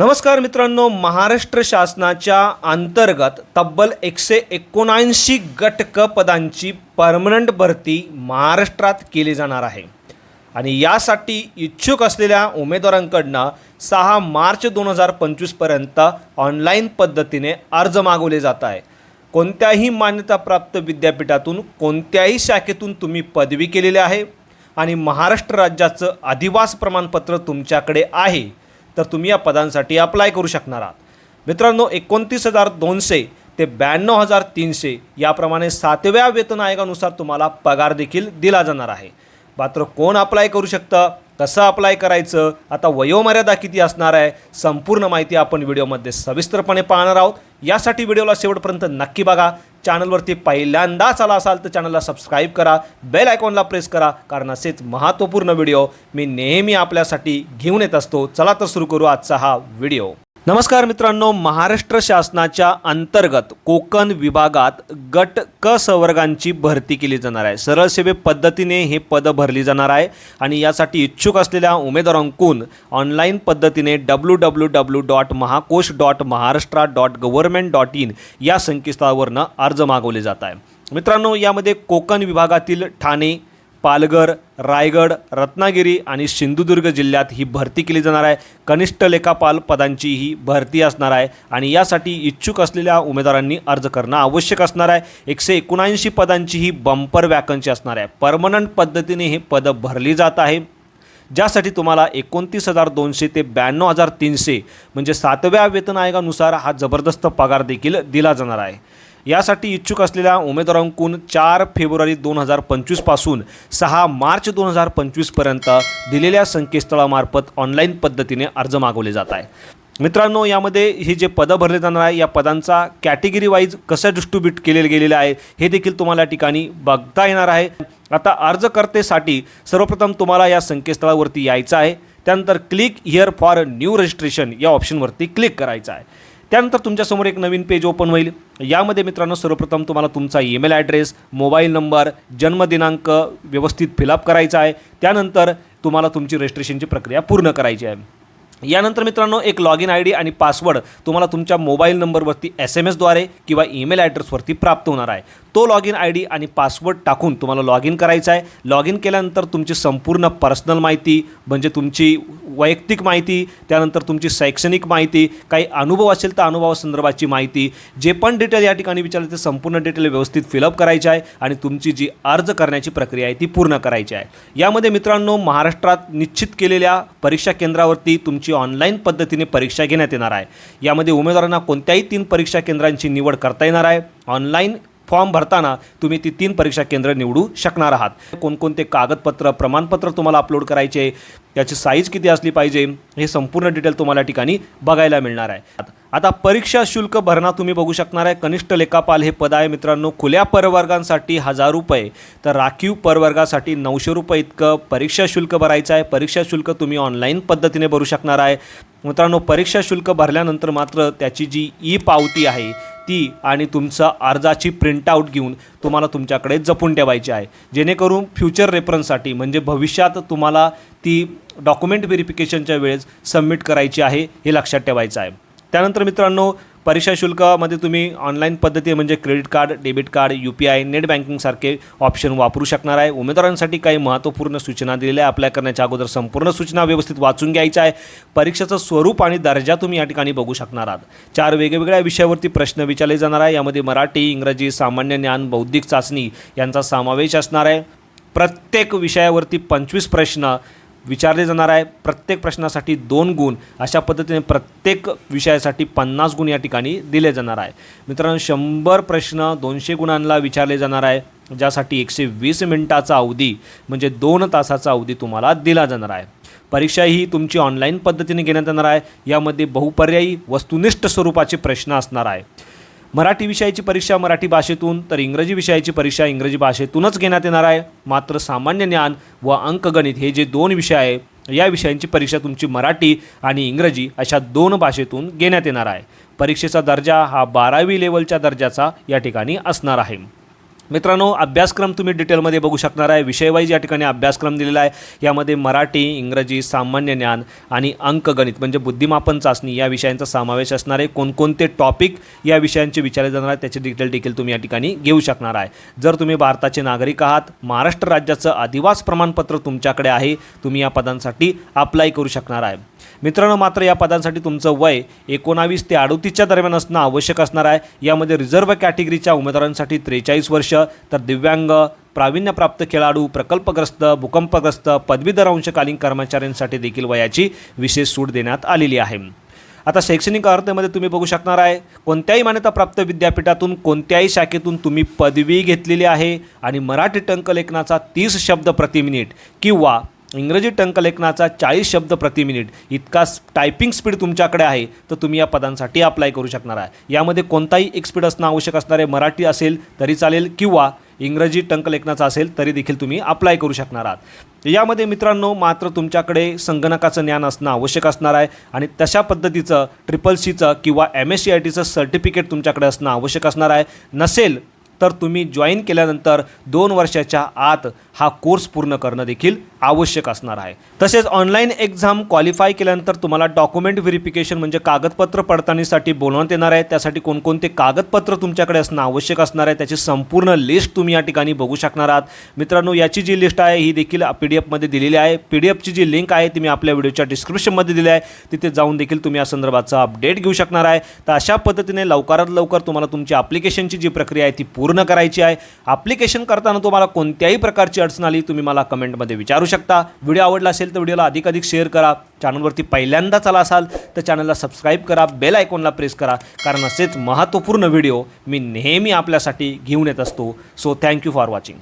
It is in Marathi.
नमस्कार मित्रांनो महाराष्ट्र शासनाच्या अंतर्गत तब्बल एकशे एकोणऐंशी गटक पदांची परमनंट भरती महाराष्ट्रात केली जाणार आहे. आणि यासाठी इच्छुक असलेल्या उमेदवारांकडनं सहा मार्च दोन हजार पंचवीसपर्यंत ऑनलाईन पद्धतीने अर्ज मागवले जात आहे. कोणत्याही मान्यताप्राप्त विद्यापीठातून कोणत्याही शाखेतून तुम्ही पदवी केलेली आहे. आणि महाराष्ट्र राज्याचं अधिवास प्रमाणपत्र तुमच्याकडे आहे. तर तुम्ही या पदांसाठी अप्लाय करू शकणार आहात. मित्रांनो एकोणतीस हजार दोनशे ते ब्याण्णव हजार तीनशे याप्रमाणे सातव्या वेतन आयोगानुसार तुम्हाला पगार देखील दिला जाणार आहे. मात्र कोण अप्लाय करू शकतं? कसं अप्लाय करायचं आता वयोमर्यादा किती असणार आहे संपूर्ण माहिती आपण व्हिडिओमध्ये सविस्तरपणे पाहणार आहोत. यासाठी व्हिडिओला शेवटपर्यंत नक्की बघा. चॅनलवरती पहिल्यांदाच आला असाल तर चॅनलला सबस्क्राईब करा बेल आयकॉनला प्रेस करा कारण असेच महत्त्वपूर्ण व्हिडिओ मी नेहमी आपल्यासाठी घेऊन येत असतो. चला तर सुरू करू आजचा हा व्हिडिओ. नमस्कार मित्रांनो महाराष्ट्र शासनाच्या अंतर्गत कोकण विभागात गट क संवर्गांची भरती केली जाणार आहे. सरळ सेवे पद्धतीने हे पदं भरली जाणार आहे आणि यासाठी इच्छुक असलेल्या उमेदवारांकून ऑनलाईन पद्धतीने W W W dot Mahakosh dot Maharashtra dot government dot in या संकेतस्थळावरनं अर्ज मागवले जात आहे. मित्रांनो यामध्ये कोकण विभागातील ठाणे पालघर रायगड रत्नागिरी आणि सिंधुदुर्ग जिल्ह्यात ही भरती केली जाणार आहे. कनिष्ठ लेखापाल पदांची ही भरती असणार आहे आणि यासाठी इच्छुक असलेल्या उमेदवारांनी अर्ज करणं आवश्यक असणार आहे. एकशे एकोणऐंशी पदांची ही बंपर वॅकन्सी असणार आहे. परमनंट पद्धतीने हे पदं भरली जात आहे. ज्यासाठी तुम्हाला एकोणतीस हजार दोनशे ते ब्याण्णव हजार तीनशे म्हणजे सातव्या वेतन आयोगानुसार हा जबरदस्त पगार देखील दिला जाणार आहे. यासाठी इच्छुक असलेल्या उमेदवारांकडून चार फेब्रुवारी दोन हजार पंचवीसपासून सहा मार्च दोन हजार पंचवीसपर्यंत दिलेल्या संकेतस्थळामार्फत ऑनलाईन पद्धतीने अर्ज मागवले जात आहे मित्रांनो यामध्ये हे जे पदं भरले जाणार आहे या पदांचा कॅटेगरी वाईज कसं डिस्ट्रीब्यूट केलेलं गेलेलं आहे हे देखील तुम्हाला या ठिकाणी बघता येणार आहे. आता अर्जकर्तेसाठी सर्वप्रथम तुम्हाला या संकेतस्थळावरती यायचं आहे. त्यानंतर click here for new registration या ऑप्शनवरती क्लिक करायचं आहे. त्यानंतर तुमच्यासमोर एक नवीन पेज ओपन होईल. यामध्ये मित्रांनो सर्वप्रथम तुम्हाला तुमचा ईमेल ॲड्रेस मोबाईल नंबर जन्मदिनांक व्यवस्थित फिलअप करायचा आहे. त्यानंतर तुम्हाला तुमची रजिस्ट्रेशनची प्रक्रिया पूर्ण करायची आहे. यानंतर मित्रांनो एक लॉग इन आय डी आणि पासवर्ड तुम्हाला तुमच्या मोबाईल नंबरवरती एस एम एसद्वारे किंवा ईमेल ॲड्रेसवरती प्राप्त होणार आहे. तो लॉग इन आय डी आणि पासवर्ड टाकून तुम्हाला लॉग इन करायचा आहे. लॉग इन केल्यानंतर तुमची संपूर्ण पर्सनल माहिती म्हणजे तुमची वैयक्तिक माहिती त्यानंतर तुमची शैक्षणिक माहिती काही अनुभव असेल तर अनुभवासंदर्भाची माहिती जे पण डिटेल या ठिकाणी विचारले ते संपूर्ण डिटेल व्यवस्थित फिलअप करायचे आहे आणि तुमची जी अर्ज करण्याची प्रक्रिया आहे ती पूर्ण करायची आहे. यामध्ये मित्रांनो महाराष्ट्रात निश्चित केलेल्या परीक्षा केंद्रावरती तुमची ऑनलाईन पद्धतीने परीक्षा घेण्यात येणार आहे. यामध्ये उमेदवारांना कोणत्याही तीन परीक्षा केंद्रांची निवड करता येणार आहे. ऑनलाईन फॉर्म भरताना तुम्ही ती तीन परीक्षा केंद्र निवडू शकणार आहात. कोणकोणते कागदपत्र प्रमाणपत्र तुम्हाला अपलोड करायचे त्याची साईज किती असली पाहिजे हे संपूर्ण डिटेल तुम्हाला ठिकाणी बघायला मिळणार आहे. आता परीक्षा शुल्क भरणा तुम्ही बघू शकणार आहे. कनिष्ठ लेखापाल हे पद आहे मित्रांनो. खुल्या परवर्गांसाठी हजार रुपये तर राखीव परवर्गासाठी नऊशे रुपये इतकं परीक्षा शुल्क भरायचं आहे. परीक्षा शुल्क तुम्ही ऑनलाईन पद्धतीने भरू शकणार आहे. मित्रांनो परीक्षा शुल्क भरल्यानंतर मात्र त्याची जी ई पावती आहे ती आणि तुमचा अर्जाची प्रिंटआउट घेऊन तुम्हाला तुमच्याकडे जपून ठेवायची आहे. जेणेकरून फ्युचर रेफरन्ससाठी म्हणजे भविष्यात तुम्हाला ती डॉक्युमेंट व्हेरिफिकेशनच्या वेळेस सबमिट करायची आहे हे लक्षात ठेवायचं आहे. त्यानंतर मित्रांनो परीक्षा शुल्कामध्ये तुम्ही ऑनलाईन पद्धती म्हणजे credit card debit card U P I net बँकिंगसारखे option वापरू शकणार आहे. उमेदवारांसाठी काही महत्त्वपूर्ण सूचना दिलेल्या आहे. अप्लाय करण्याच्या अगोदर संपूर्ण सूचना व्यवस्थित वाचून घ्यायच्या आहे. परीक्षेचं स्वरूप आणि दर्जा तुम्ही या ठिकाणी बघू शकणार आहात. चार वेगवेगळ्या विषयावरती प्रश्न विचारले जाणार आहे. यामध्ये मराठी इंग्रजी सामान्य ज्ञान बौद्धिक चाचणी यांचा समावेश असणार आहे. प्रत्येक विषयावरती पंचवीस प्रश्न विचारले जाणार आहे. प्रत्येक प्रश्नासाठी दोन गुण. अशा पद्धतीने प्रत्येक विषयासाठी पन्नास गुण या ठिकाणी दिले जाणार आहे. मित्रांनो शंभर प्रश्न दोनशे गुणांना विचारले जाणार आहे ज्यासाठी एकशे वीस मिनिटाचा अवधी म्हणजे दोन तासाचा अवधी तुम्हाला दिला जाणार आहे. परीक्षा ही तुमची ऑनलाईन पद्धतीने घेण्यात येणार आहे. यामध्ये बहुपर्यायी वस्तुनिष्ठ स्वरूपाचे प्रश्न असणार आहे. मराठी विषयाची परीक्षा मराठी भाषेतून तर इंग्रजी विषयाची परीक्षा इंग्रजी भाषेतूनच घेण्यात येणार आहे. मात्र सामान्य ज्ञान व अंकगणित हे जे दोन विषय आहे या विषयांची परीक्षा तुमची मराठी आणि इंग्रजी अशा दोन भाषेतून घेण्यात येणार आहे. परीक्षेचा दर्जा हा बारावी लेवलच्या दर्जाचा या ठिकाणी असणार आहे. मित्रांनो अभ्यासक्रम तुम्ही डिटेलमध्ये बघू शकणार आहे. विषयवाईज या ठिकाणी अभ्यासक्रम दिलेला आहे. यामध्ये मराठी इंग्रजी सामान्य ज्ञान आणि अंकगणित म्हणजे बुद्धिमापन चाचणी या विषयांचा समावेश असणार आहे. कोणकोणते टॉपिक या विषयांचे विचारले जाणार आहेत त्याचे डिटेल देखील तुम्ही या ठिकाणी घेऊ शकणार आहे. जर तुम्ही भारताचे नागरिक आहात महाराष्ट्र राज्याचं आदिवास प्रमाणपत्र तुमच्याकडे आहे तुम्ही या पदांसाठी अप्लाय करू शकणार आहे. मित्रांनो मात्र या पदांसाठी तुमचं वय एकोणावीस ते अडोतीसच्या दरम्यान असणं आवश्यक असणार आहे. यामध्ये रिझर्व्ह कॅटेगरीच्या उमेदवारांसाठी त्रेचाळीस वर्ष तर दिव्यांग प्रावीण्यप्राप्त खेळाडू प्रकल्पग्रस्त भूकंपग्रस्त पदवीधर अंशकालीन कर्मचाऱ्यांसाठी देखील वयाची विशेष सूट देण्यात आलेली आहे. आता शैक्षणिक अर्हतेमध्ये तुम्ही बघू शकणार आहे कोणत्याही मान्यताप्राप्त विद्यापीठातून कोणत्याही शाखेतून तुम्ही पदवी घेतलेली आहे आणि मराठी टंकलेखनाचा तीस शब्द प्रति मिनिट किंवा इंग्रजी टंकलेखनाचा चाळीस शब्द प्रति मिनिट इतका टायपिंग स्पीड तुमच्याकडे आहे तर तुम्ही या पदांसाठी अप्लाय करू शकणार आहे. यामध्ये कोणताही एक स्पीड असणं आवश्यक असणार आहे मराठी असेल तरी चालेल किंवा इंग्रजी टंकलेखनाचा असेल तरी देखील तुम्ही अप्लाय करू शकणार आहात. यामध्ये मित्रांनो मात्र तुमच्याकडे संगणकाचं ज्ञान असणं आवश्यक असणार आहे आणि तशा पद्धतीचं ट्रिपल सीचं किंवा एम एस सी आय टीचं सर्टिफिकेट तुमच्याकडे असणं आवश्यक असणार आहे. नसेल तर तुम्ही जॉईन केल्यानंतर दोन वर्षाच्या आत हा कोर्स पूर्ण करणं देखील आवश्यक असणार आहे. तसेच ऑनलाईन एक्झाम क्वालिफाय केल्यानंतर तुम्हाला डॉक्युमेंट व्हेरिफिकेशन म्हणजे कागदपत्र पडताळणीसाठी बोलवण्यात येणार आहे. त्यासाठी कोणकोणते कागदपत्र तुमच्याकडे असणं आवश्यक असणार आहे त्याची संपूर्ण लिस्ट तुम्ही या ठिकाणी बघू शकणार आहात. मित्रांनो याची जी लिस्ट आहे ही देखील पी डी एफमध्ये दिलेली आहे. पी डी एफची जी लिंक आहे ती मी आपल्या व्हिडिओच्या डिस्क्रिप्शनमध्ये दिली आहे. तिथे जाऊन देखील तुम्ही या संदर्भाचा अपडेट घेऊ शकणार आहे. तर अशा पद्धतीने लवकरात लवकर तुम्हाला तुमची ॲप्लिकेशनची जी प्रक्रिया आहे ती पूर्ण करायची आहे. ॲप्लिकेशन करताना तुम्हाला कोणत्याही प्रकारची अडचण आली तुम्ही मला कमेंटमध्ये विचारू शकता. व्हिडिओ आवडला असेल तर व्हिडिओला अधिक अधिक शेअर करा चॅनलवरती पहिल्यांदाच आला असाल तर चॅनलला सबस्क्राईब करा. बेल आयकॉनला प्रेस करा. कारण असेच महत्त्वपूर्ण व्हिडिओ मी नेहमी आपल्यासाठी घेऊन येत असतो. So thank you for watching